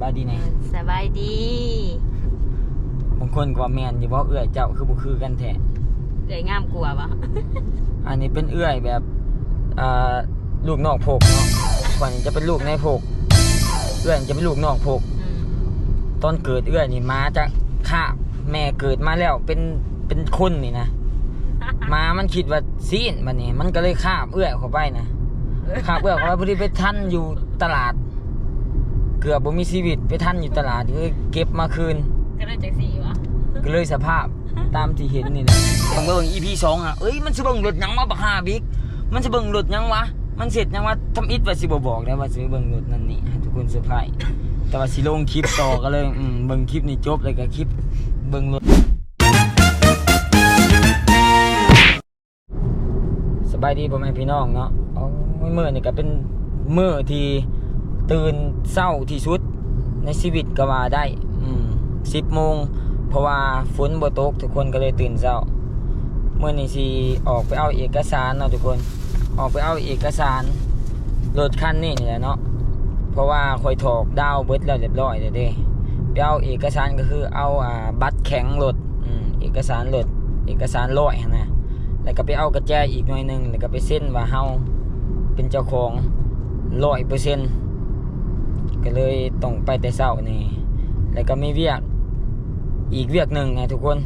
บายดีแน่สบายดีบางคนก็ว่าแม่นอยู่บ่เอื้อยเจ้าคือบ่คือกันแท้เอ่ยงามกลัววะอันนี้เป็นเอื้อยแบบอ่าลูกนอกโพกเนาะก่อนจะเป็นลูกในโพกเอื้อยจะเป็นลูกนอกโพกอืมตอนเกิดเอื้อยนี่มาจะคาบแม่เกิดมาแล้วเป็นเป็นคนนี่นะมามันคิดว่าซีนบัดนี้มันก็เลยคาบเอื้อยเข้าไปนะคาบเอื้อยเข้าไปพอดีไปทันอยู่ตลาด เกือบบ่มีชีวิตไปทันอยู่ตลาดก็เลยเก็บมาคืน ก็ได้จากสี่วะก็เลยสภาพตามที่เห็นนี่แหละต้องเบิ่ง EP สองอะเอ้ยมันสิเบิ่งรถหยังมาบักฮาบิ๊กมันสิเบิ่งรถหยังวะมันเสร็จหยังวะทำอิดว่าสิบ่บอกได้ว่าสิเบิ่งรถนั่นนี่ให้ทุกคนเซอร์ไพรส์แต่ว่าสิลงคลิปต่อก็เลยอืมเบิ่งคลิปนี้จบแล้วก็คลิปเบิ่งรถสบายดีพ่อแม่พี่น้องเนาะโอ้ยมื้อนี่ก็เป็นมื้อที่ ตื่นเช้าที่สุดในชีวิตก็ว่าได้อืม10โมงเพราะว่าฝนบ่ตกทุกคนก็เลยตื่นเช้าเมื่อนี้สิออกไปเอาเอกสารเนาะทุกคน ออกไปเอาเอกสารรถคันนี้นี่แหละเนาะเพราะว่าคอยถอกดาวเบิดแล้วเรียบร้อยเลยเด้ไปเอาเอกสารก็คือเอาอ่าบัตรแข็งรถอืมเอกสารรถเอกสารร้อยหั้นนะแล้วก็ไปเอากระแจอีกหน่อยหนึงแล้วก็ไปเซ็นว่าเฮาเป็นเจ้าของร้อยเปอร์เซ็นต์ ก็เลยต้องไปแต่เช้านี่ แล้วก็มีเวียกอีกเวียกหนึ่งนะทุกคน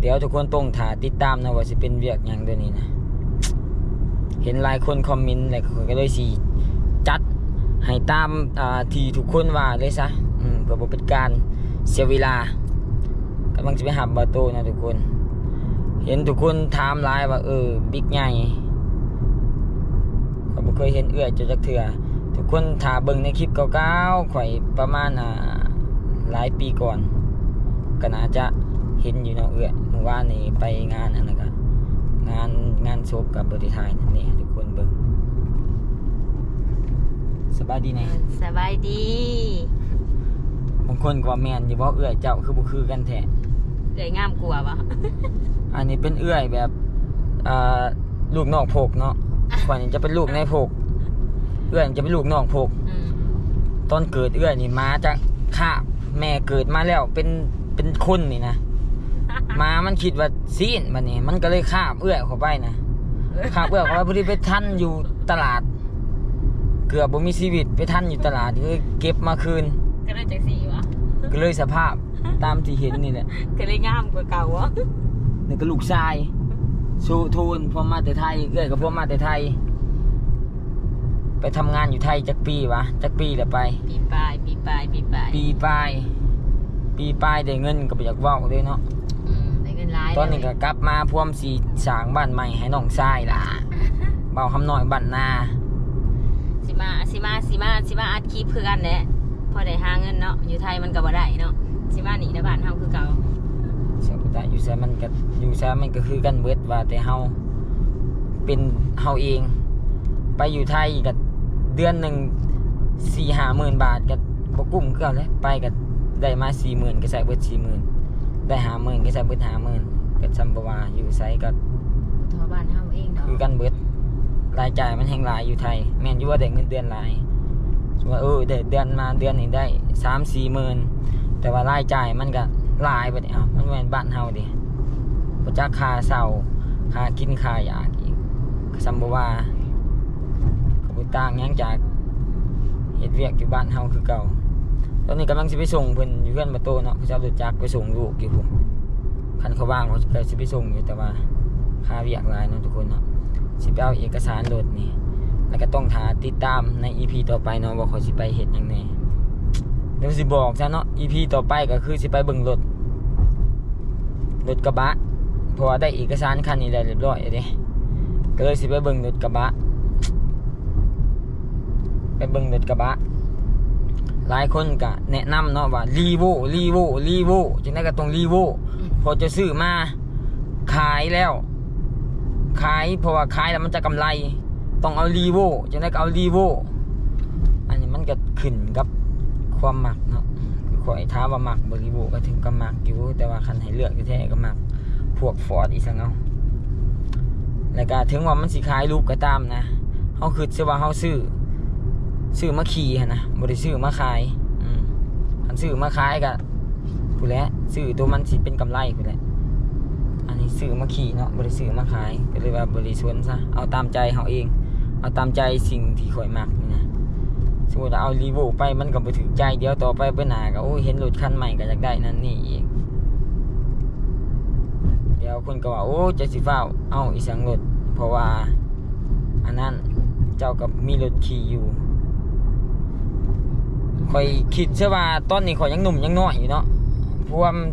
เดี๋ยวทุกคนต้องถ่าติดตามนะว่าจะเป็นเวียกอย่างตัวนี้นะ เห็นหลายคนคอมเมนต์แล้วก็เลยสีจัดให้ตามทีทุกคนว่าเลยซะเพื่อเป็นการเสียเวลากำลังจะไปหาบาโตนะทุกคน เห็นทุกคนถามหลายว่าเออบิ๊กใหญ่เขาบ่เคยเห็นเอื้อจาจักเถื่อ ทุกคนถ่าเบิ่งในคลิปเก่าๆข่อยประมาณอ่าหลายปีก่อนก็น่าจะเห็นอยู่เนาะเอื้อยเมื่อวานนี้ไปงานอันนั้นก็งานงานศพกับบริทายนั่นนี่ทุกคนเบิ่งสบายดีแน่สบายดีบางคนก็ว่าแม่นอยู่บ่เอื้อยเจ้าคือบ่คือกันแท้เอ่ยงามกลัววะอันนี้เป็นเอื้อยแบบอ่าลูกนอกโพกเนาะก่อนจะเป็นลูกในโพก เอื้อยจะเป็นลูกนอกโพกอืมตอนเกิดเอื้อยนี่มาจะคาบแม่เกิดมาแล้วเป็นเป็นคนนี่นะมามันคิดว่าซีนบัดนี้มันก็เลยคาบเอื้อยเข้าไปนะคาบเอื้อยเข้าไปพอดีไปทันอยู่ตลาด เกือบบ่มีชีวิตไปทันอยู่ตลาดก็เลยเก็บมาคืน ก็ได้จากสี่วะก็เลยสภาพตามที่เห็นนี่แหละก็ได้งามกว่าเก่าวะนี่ก็ลูกชายชูทูนพ่อมาแต่ไทยเอื้อยกับพ่อมาแต่ไทย ไปทำงานอยู่ไทยจักปีวะจักปีแล้วไป ปีปลายปีปลายปีปลายปีปลาย ปีปลายได้เงินก็ไปอยากเว้าเลยเนาะอืมได้เงินหลายตอนนี้ก็กลับมาพร้อมสีสร้างบ้านใหม่ให้น้องชายล่ะเบาคำน้อยบ้านนาสิมาสิมาสิมาสิมาอัดคลิปเพื่อนแหละพอได้หาเงินเนาะอยู่ไทยมันก็บ่ได้เนาะสิมาหนีในบ้านเฮาคือเก่าเสียบุตรอยู่แซมันก็อยู่แซมันก็คือกันเบิดว่าแต่เฮาเป็นเฮาเอง ไปอยู่ไทยก็ เดือนหนึ่งสี่ห้าหมื่นบาทก็บกุ้มเกือบเลยไปก็ได้มาสี่หมื่นก็ใส่เบิดสี่หมื่นได้หาหมื่นก็ใส่เบิดหาหมื่นก็จำบว่าอยู่ไซก็ทั่วบ้านเฮาเองเนาะคือกันเบิดรายจ่ายมันแห่งหลายอยู่ไทย แม่นอยู่ว่าได้เงินเดือนหลายสมมุติว่าเออได้เดือนมาเดือนนี้ได้สามสี่หมื่นแต่ว่ารายจ่ายมันก็หลายไปเนี่ยอ้าวมันแม่นบ้านเฮาดิประจักค่าเสาค่ากินค่าอยากอีกก็ซัมบว่าก็บ่ ต่างหยังจากเฮ็ดเวียกอยู่บ้านเฮาคือเก่า ตอนนี้กำลังสิไปส่งเพิ่อนอยู่เพื่อนประตูเนาะเขาจะเอารถจักไปส่งลูกอยู่พุ่นคันเขาว่างเขาก็สิไปส่งอยู่แต่ว่าค่าเวียกลายเนาะทุกคนเนาะสิไปเอาเอกสารรถนี่แล้วก็ต้องหาติดตามใน EP ต่อไปเนาะว่าเขาสิไปเฮ็ดหยังแหน่เดี๋ยวสิบอกซะเนาะ EP ต่อไปก็คือสิไปเบิ่งรถรถกระบะเพราะว่าได้เอกสารคันนี้แล้วเรียบร้อยแล้วเด้ก็เลยสิไปเบิ่งรถกระบะ ไปเบิ่งรถกระบะ หลายคนก็แนะนำเนาะว่ารีโวรีโวรีโวจังได๋ก็ต้องรีโวพอจะซื้อมาขายแล้ว ขายเพราะว่าขายแล้วมันจะกำไร ต้องเอารีโวจะได้ก็เอารีโวอันนี้มันก็ขึ้นกับความหมักเนาะคือข่อยท้ามว่าหมักบริโวก็ถึงกับหมักอยู่แต่ว่าคันให้เลือกแท้ๆก็หมักพวกฟอร์ดอีสังเอาแล้วก็ถึงว่ามันสิขายรูปก็ตามนะเฮาคือสิว่าเฮาซื้อ ซื้อมาขี่นะบ่ได้ซื้อมาขายอืมซื้อมาขายก็ผู้และซื้อตัวมันสิเป็นกำไรผู้และอันนี้ซื้อมาขี่เนาะบ่ได้ซื้อมาขายก็เลยว่าบ่ได้สวนซะเอาตามใจเฮาเอง เอาตามใจสิ่งที่ข่อยมักนี่นะสมมติเอารีโวไปมันก็บ่ถึงใจเดียวต่อไปเบิ่หนาก็โอ้ยเห็นรถคันใหม่ก็อยากได้นั่นนี่อีกเดี๋ยวคนก็ว่าโอ้จะสิฟ้าเอาอีสังรถเพราะว่าอันนั้นเจ้ากับมีรถขี่อยู่ คอยคิดเชื่อว่าตอนนี้ข่อยยังหนุ่มยังน้อยอยู่เนาะเพราะว่ามัน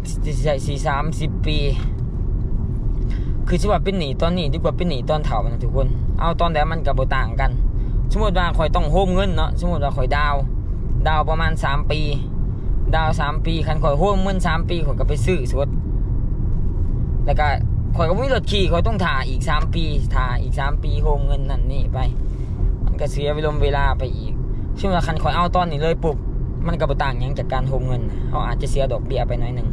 ใส่สี่สามสิบปี คือชื่อว่าเป็นหนีตอนนี้ดีกว่าเป็นหนีตอนเฒ่านะทุกคน เอาตอนแต่มันกับโบต่างกัน สมมติว่าข่อยต้องโฮมเงินเนาะสมมติว่าข่อยดาว ดาวประมาณสามปี ดาวสามปีคันข่อยโฮมเงินสามปีข่อยก็ไปซื้อสดแล้วก็ข่อยก็บ่มีรถขี่ข่อยต้องถ่าอีกสามปีถ่าอีกสามปีโฮมเงินนั่นนี่ไป มันก็เสียเวลาเวลาไปอีก ช่งเวลาคันข่อยเอาตอนนี้เลยปุ๊บมันก็บ่ต่างหยังจากการโฮมเงินเขาอาจจะเสียดอกเบี้ยไปน่อยหนึ่ง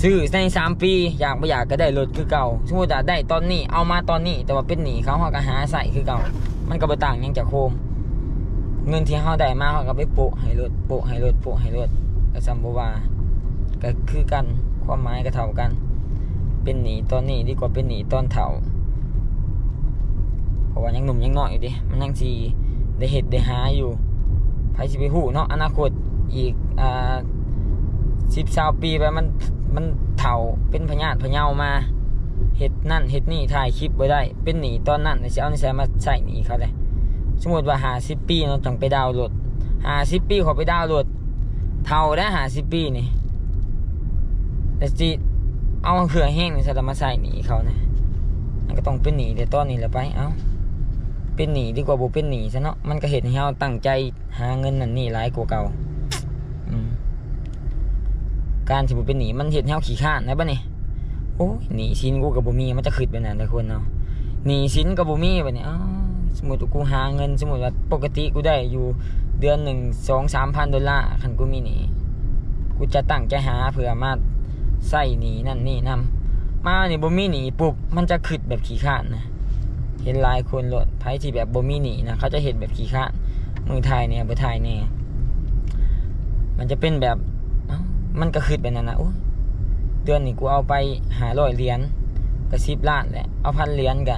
ซื้อในสามปีอยากไม่อยากก็ได้รถคือเก่าสมมติว่าได้ตอนนี้เอามาตอนนี้ แต่ว่าเป็นหนี้เขาเขาก็หาใส่คือเก่า มันก็บ่ต่างหยังจากโฮมเงินที่เขาได้มาเขาก็ไปโปะให้รถโปะให้รถโปะให้รถก็ซัมบว่าก็คือกันความหมายก็เท่ากัน เป็นหนีตอนนี้ดีกว่าเป็นหนีตอนเฒ่า เพราะว่ายังหนุ่มยังน้อยอยู่ดิมันยังสีได้เห็ดได้หาอยู่ไผสิไปหูเนาะอนาคตอีกอ่าสิบสาปีไปมันมันเฒ่าเป็นพญาตพะเยามาเห็ดนั่นเห็ดนี่ถ่ายคลิปไว้ได้ เป็นหนีตอนนั้นจะเอาในแซมาใส่หนีเขาเลยสมมติว่าหาสิบปีเราต้องไปดาวน์โหลดหาสิบปีขอไปดาวน์โหลดเท่าได้หาสิบปีนี่แต่จีเอาเขื่อแห้งนี่ใส่มาใส่หนีเขานะมันก็ต้องเป็นหนีแต่ตอนนี้แหละไปเอ้า เป็นหนีดีกว่าบ่เป็นหนีซะเนาะมันก็เห็นให้เราตั้งใจหาเงินนั่นนี่หลายกว่าเก่าการที่บ่เป็นหนีมันเห็นให้เราขี้ข้านนะบ้านี่โอ้ยหนีสินกูกับบ่มีมันจะขึ้นไปนั่นแต่คนเนาะหนีสินกับบ่มีแบบนี้อ้าวสมมติกูหาเงิน สมมติว่าปกติกูได้อยู่เดือนหนึ่งสองสามพันดอลลาร์คันกูมีหนีกูจะตั้งใจหาเผื่อมาใส่หนีนั่นนี่นำมานี่บ่มีหนีปุ๊บมันจะขึ้นแบบขี้ข้านนะ เห็นลายคนโหลดไพ่ที่แบบโบมีหนีนะเขาจะเห็นแบบขี้ข้านมือไทยเนี่ยบ่ไทยเนี่ยมันจะเป็นแบบมันก็คืดแบบนั้นนะเดือนนี้กูเอาไปหาร้อยเหรียญก็สิบล้านแหละเอาพันเหรียญก็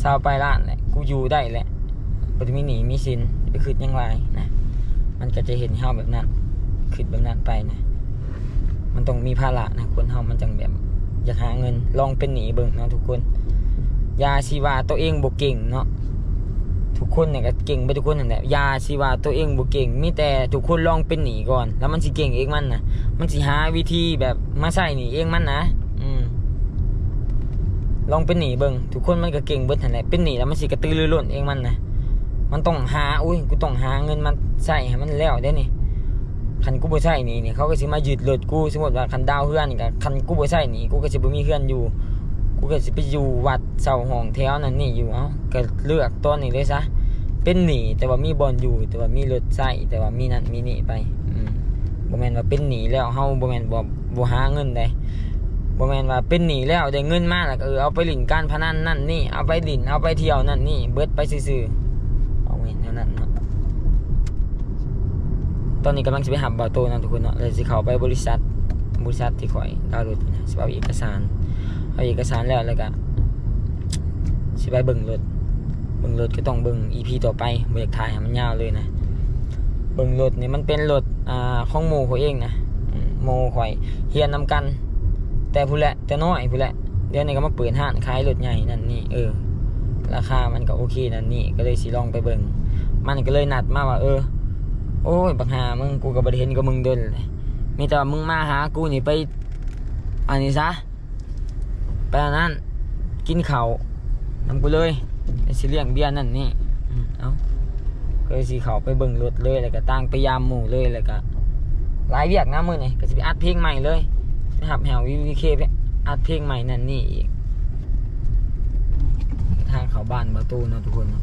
สาวไปล้านแหละกูอยู่ได้แหละบ่ได้มีหนีมีสินไปคืดยังไงนะมันก็จะเห็นเฮาแบบนั้นคืดแบบนั้นไปนะมันต้องมีภาระนะคนเฮามันจังแบบอยากหาเงินลองเป็นหนีเบิ่งนะทุกคน ยาชีวาตัวเองบ่เก่งเนาะทุกคนเนี่ยก็เก่งไปทุกคนนั่นแหละยาชีวาตัวเองบ่เก่งมีแต่ทุกคนลองเป็นหนีก่อน แล้วมันสิเก่งเองมันนะมันสิหาวิธีแบบมาใส่หนีเองมันนะอืมลองเป็นหนีเบิ่งทุกคนมันก็เก่งเบิดนั่นแหละเป็นหนีแล้วมันสิกระตือรือร้นเองมันนะมันต้องหาอุ้ยกูต้องหาเงินมันใส่ให้มันแล้วได้นี่คันกูบ่ใส่หนี่นี่ยเขาก็สิมายึดรถกูสมมติว่าคันดาวเฮือนนี่ก็คันกูบ่ใส่หนี่กูก็สิบ่มีเฮือนอยู่ กูก็สิไปอยู่วัดเสาห้องแถวนั้นนี่อยู่เอ้าก็เลือกตอนนี้เลยซะเป็นหนีแต่ว่ามีบอลอยู่ แต่ว่ามีรถใช้แต่ว่ามีนั่นมีนี่ไปอืมบ่แมนว่าเป็นหนีแล้วเฮาบ่แมนบ่บ่หาเงินได้บ่แมนว่าเป็นหนีแล้วได้เงินมาแล้วก็เออเอาไปหลินการพนันนั่นนี่เอาไปหลินเอาไปเที่ยวนั่นนี่เบิดไปซื่อๆเอาแม่นแนวนั้นเนาะตอนนี้กำลังสิไปหาบ่าวโตนะทุกคนเนาะเลยสิเข้าไปบริษัทบริษัทที่ข่อยดาวน์โหลดนะสิเอาเอกสาร เอาเอกสารแล้วแล้วก็สิไปเบิ่งรถเบิ่งรถก็ต้องเบิ่ง EP ต่อไปเบ่อยากถ่ายมันยาวเลยนะเบิ่งรถนี่มันเป็นรถอ่าของหมู่เขาเองนะอืมหมู่ข่อยเฮียนนำกัน แต่ผู้แหละแต่น้อยผู้แหละเดี๋ยวนี้ก็มาเปิดห้านขายรถใหญ่นั่นนี่เออ ราคามันก็โอเคนั่นนี่ก็เลยสิลองไปเบิ่งมันก็เลยนัดมาว่าเออ โอ้ยบักหามึงกูก็บ่ได้เห็นกับมึงเดินเลยมีแต่มึงมาหากูนี่ไปอันนี้ซะ ไปอันนั้น กินเขาวนำกูเลยไอ้สิเลี้ยงเบียร์นั่นนี่อืมเอาก็เลยสิเขาไปเบิ่งรถเลยแล้วก็ตั้งไปยามหมู่เลยแล้วก็หลายเวียกนะมือนี่ก็จะไปอัดเพลงใหม่เลยไปหับแหววิวเคไปอัดเพลงใหม่นั่นนี่อีกทางเขาบ้านประตูเนาะทุกคนเนาะ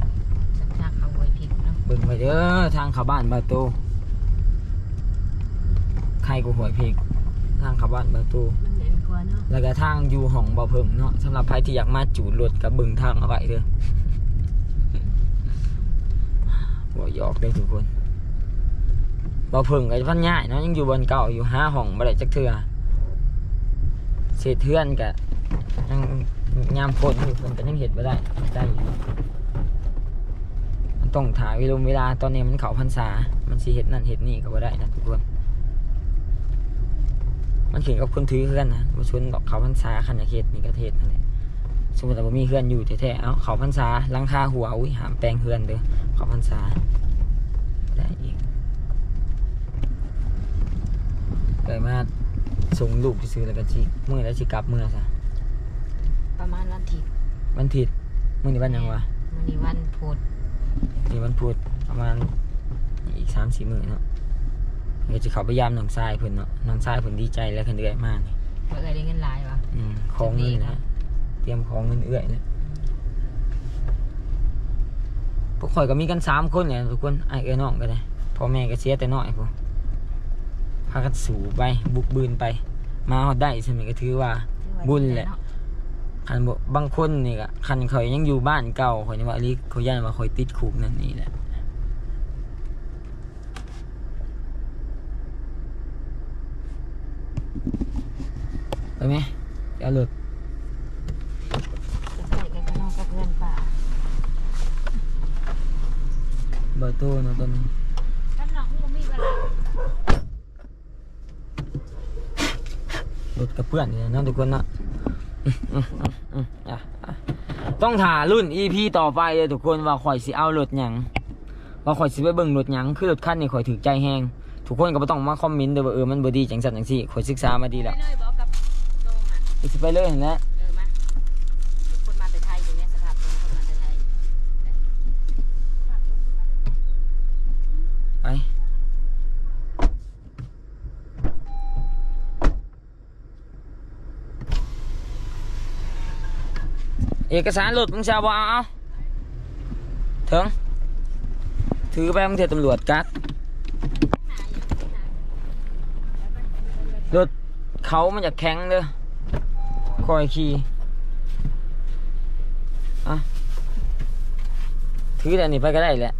สัมภาษณ์เขาไว้ผิดเนาะเบิ่งไปเด้อทางเขาบ้านประตูใครกูหวยเพลงทางเขาบ้านประตูมันเด่นก ว่าเนาะแล้วก็ทางอยู่ห้องบ่อเพิ่งเนาะสำหรับใครที่อยากมาจูดรถกับเบึงทางเอาไว้เด้อหัวหยอกเลยทุกคนบ่เพิ่งก็พันย้ายเนาะยังอยู่บนเก่าอยู่ห้าห้องบ่ได้จักเทื่อเศษเทือนก็ยังยามฝนอยู่ฝนก็ยังเฮ็ดบ่ได้ได้อยู่มันต้องถ่ายเวลาเวลาตอนนี้มันเขาพรรษา มันสิเฮ็ดนั่นเฮ็ดนี่ก็บ่ได้นะทุกคน มันขึ้นกับคนถือเฮือนนะบ่ชนดอกเขาพรรษาคันอยากเฮ็ดนี่ก็เฮ็ดนั่นแหละสมมุติว่าบ่มีเฮือนอยู่แท้ๆเอ้าเขาพรรษาหลังคาหัวอุ้ยห้ามแปลงเฮือนเด้อเขาพรรษาได้อีกไปมาส่งลูกไปซื้อแล้วก็สิมื้อแล้วสิกลับมื้อซะประมาณวันอาทิตย์วันอาทิตย์มื้อนี้วันหยังวะวันนี้วันพุธนี่วันพุธประมาณอีก3-4มื้อเนาะ เดี๋ยวจะเข้าไปยามน้องชายเพิ่นเนาะน้องชายเพิ่นดีใจแล้วคันเอื้อยมากนี่เมื่อเคยได้เงินหลายวะ อืมของเงินจะดีครันะบเตรียมของเงินเอื้อยเนี่ยพวกข่อยก็มีกันสามคนเนี่ยทุกคนไอ้เอ้ยน้องก็ได้พ่อแม่ก็เสียแต่น้อยพวกพากันสู่ไปบุกบืนไป มาฮอดได้สมัยก็ถือว่าบุญแหละคันบ่บางคนนี่ก็คันเขายังอยู่บ้านเก่าข่อยนี่ว่าอลิเขาย่านว่าข่อยติดคุกนั่นนี่แหละ ไปไหมเอารถจะใส่กันข้างนอกกับเพื่อนป่าเบอร์โต้เนาะตอนนี้ท่านน้องก็มีเวลารถกับเพื่อนนี่นะเนาะทุกคนเนาะอืมอืมอืมอืมอะอะต้องถ่ารุ่น EP ต่อไปเลยทุกคนว่าข่อยสิเอารถหยังว่าข่อยสิไปเบิ่งรถหยังคือรถคันนี้ข่อยถือใจแฮงทุกคนก็บ่ต้องมาคอมเมนต์เด้อว่าเออมันบ่ดีจังซั่นจังซี่ข่อยศึกษามาดีแล้ว อะสิไปเลยเห็นแล้วเออมาคนมาแต่ไทยอยู่เนี่ยสภาพตรงคนมาแต่ไทยไปเอกสารรถมึงจะเอาบ่เอาเอาถึงถือไปมึงเถอะตำรวจกักรถเขามันจะแข็งเด้อ คอยขี่อะถือแต่นี่ไปก็ได้แหละ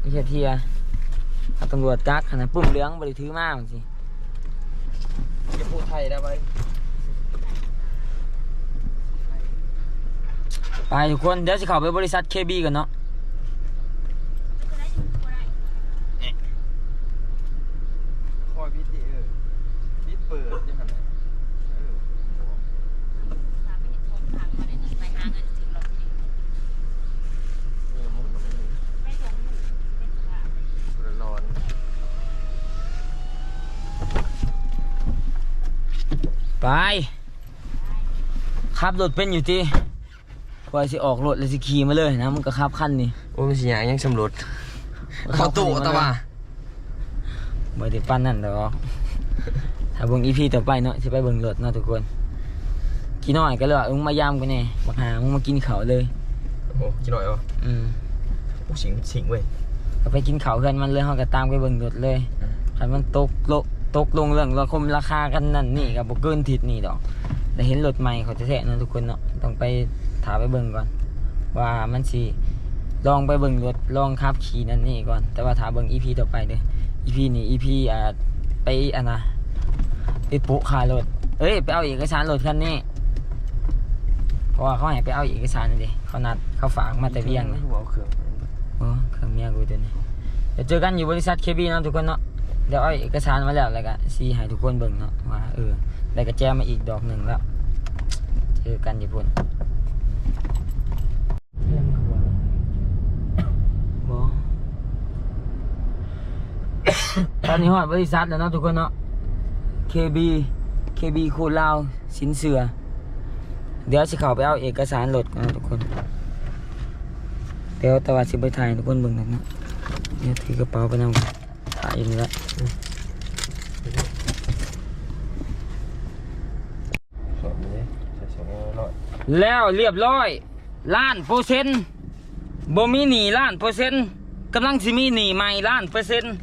ไม่ใช่เทียเอาตำรวจกักขนาดปุ่มเหลืองบริถือมากสิจะพูดไทยได้ไหมไปทุกคน เดี๋ยวสิเข้าไปบริษัทเคบีกันเนาะ คอยพิธีเออพิดเปิดยังไงเออ ไปหาเงินถึงหรอกที่นี่ เออมันก็ไม่มี ไม่ส่งลูกเป็นสภาพ คนละร้อน ไป ขับรถเป็นอยู่ที่คอยสิออกรถแล้วสิขี่มาเลยนะมึงก็ขับคันนี่โอ้มันสิหยังยังสำรวจเขาตู่ตะว่าบ่ได้ปั้นนั่นดอกถ้าเบิ่งอีพีต่อไปเนาะสิไปเบิ่งรถเนาะทุกคนกี่น้อยก็เลยว่าเออมึงมายามกูแน่บักหามึงมากินข้าวเลย โอ้กี่หน่อยวะอืมโอ้สิงสิงเว้ยก็ไปกินข้าวเพื่อนมันเลยเฮาก็ตามไปเบิ่งรถเลยอืมคันมันตกโลตกลงเรื่องราคมราคากันนั่นนี่ก็บ่เกินทิศนี่ดอก แต่เห็นรถใหม่เขาจะแท้ๆเนาะทุกคนเนาะต้องไปถามไปเบิ่งก่อน ว่ามันสิลองไปเบิ่งรถลองขับขี่นั่นนี่ก่อน แต่ว่าถามเบิ่ง EP ต่อไปเด้อ EP นี่ EP อ่าไปอันนะไปปุขารถเอ้ยไปเอาเอกสารรถคันนี้เพราะว่าเขาให้ไปเอาเอกสารนั่นดิเขานัดเขาฝากมาแต่เวียงเลยคือบอกเอาเครื่องโอ้เครื่องเมียกูตัวนี้เดี๋ยวเจอกันอยู่บริษัทเคบีเนาะทุกคนเนาะเดี๋ยวเอาเอกสารมาแล้วแล้วก็ซีให้ทุกคนเบิ่งเนาะว่าเออ ได้กระแจมาอีกดอกหนึ่งแล้วเจอกันอยู่พุ่นบ่ตอนนี้ฮอดบริษัทแล้วเนาะทุกคนเนาะ KB KB โคลาวสินเสือ เดี๋ยวสิเข้าไปเอาเอกสารรถก่อนนะทุกคน เดี๋ยวต่ว่าสิไปถ่ายทุกคนเบิ่งหนั่นเนาะเดี๋ยวถือกระเป๋าไปนำถ่ายอยู่นี่ละ สอบนี้ใส่สองร้อย แล้วเรียบร้อยล้านเปอร์เซ็นต์บ่มีหนีล้านเปอร์เซ็นต์กำลังสิมีหนีใหม่ล้านเปอร์เซ็นต์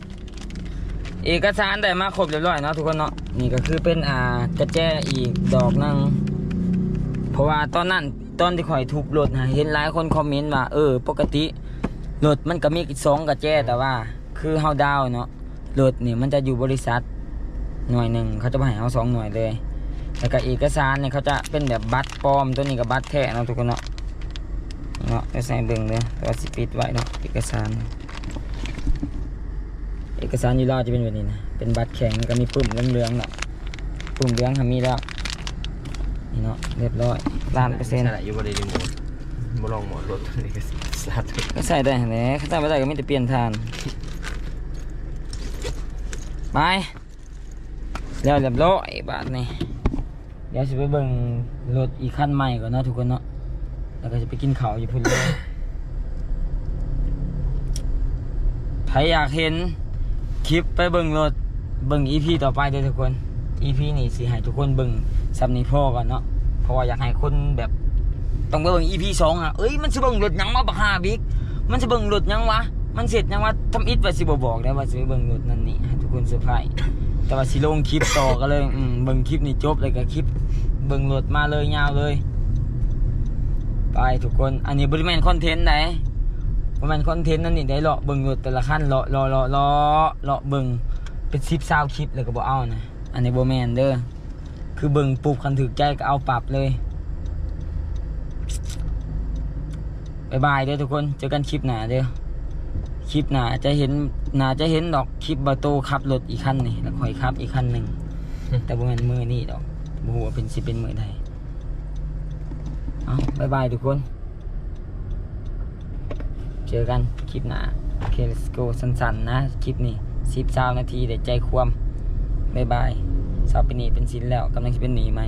เอกสารได้มาครบเรียบร้อยเนาะทุกคนเนาะนี่ก็คือเป็นอ่ากระแจอีกดอกหนึงเพราะว่าตอนนั้นตอนที่ข่อยทุบรถนะเห็นหลายคนคอมเมนต์ว่าเออ ปกติรถมันก็มีสองกระแจแต่ว่า คือเฮาดาวเนาะรถนี่มันจะอยู่บริษัทหน่วยหนึ่งเขาจะมาให้เอาสองหน่วยเลย แล้วก็เอกสารเนี่ยเขาจะเป็นแบบบัตรปลอมตัวนี้กับบัตรแท้เนาะทุกคนเนาะเนาะไปใส่เบิ่งเลยแต่ว่าสิปิดไว้เนาะเอกสาร เอกสารอยู่ลาวจะเป็นแบบนี้นะเป็นบัตรแข็งแล้วก็มีปุ่มเหลืองๆเนาะปุ่มเหลืองทำมีแล้วนี่เนาะเรียบร้อยล้านเปอร์เซ็นต์ใช่อยู่บริษัทหมดบ่ลองหมดรถนี่ก็สัตว์ก็ใส่ได้แหละเขาใส่ไม่ได้ก็ไม่แต่เปลี่ยนทานไปแล้วเรียบร้อยบาทนี่ เดี๋ยวจะไปเบิ่งรถอีกคันใหม่ก่อนเนาะทุกคนเนาะแล้วก็จะไปกินข้าวอยู่พุ่นเลยใครอยากเห็นคลิปไปเบิ่งรถเบิ่งอีพีต่อไปเด้อทุกคนอีพีนี่สิให้ทุกคนเบิ่งซับนี้พ่อก่อนเนาะเพราะว่าอยากให้คนแบบต้องไปเบิ่ง EP สองอะเอ้ยมันสิเบิ่งรถยังวะบักฮาบิ๊กมันสิเบิ่งรถยังวะมันเสร็จยังวะทำอิดว่าสิบ่บอกได้ว่าสิไปเบิ่งรถนั่นนี่ให้ทุกคนเซอร์ไพรส์ แต่ว่าสิลงคลิปต่อก็เลยอืมเบิ่งคลิปนี่จบเลยก็คลิปเบิ่งรถมาเลยยาวเลย ไปทุกคน อันนี้บริแมนคอนเทนต์ไหนบริแมนคอนเทนต์นั่นนี่ได้เลาะเบิ่งรถแต่ละคันเลาะเลาะเลาะเลาะเลาะเบิ่งเป็น10 20คลิปเลยก็บ่เอานะอันนี้บ่แมนเด้อคือเบิ่งปุ๊บคันถึกใจก็เอาปรับเลยบายบายเด้อทุกคนเจอกันคลิปหน้าเด้อคลิปหน้าจะเห็น น้าจะเห็นดอกคลิปบาโตขับรถอีกคันนี่แล้วคอยขับอีกคันหนึ่ง แต่บ่แม่นมือนี่ดอกบ่ฮู้ว่าเป็นสิเป็นมือใดเอาบายบายทุกคน เจอกันคลิปหน้าโอเค let's go สั้นๆนะคลิปนี้10 20นาทีได้ใจความบายบายสาวเป็นหนีเป็นสินแล้วกำลังจะเป็นหนีใหม่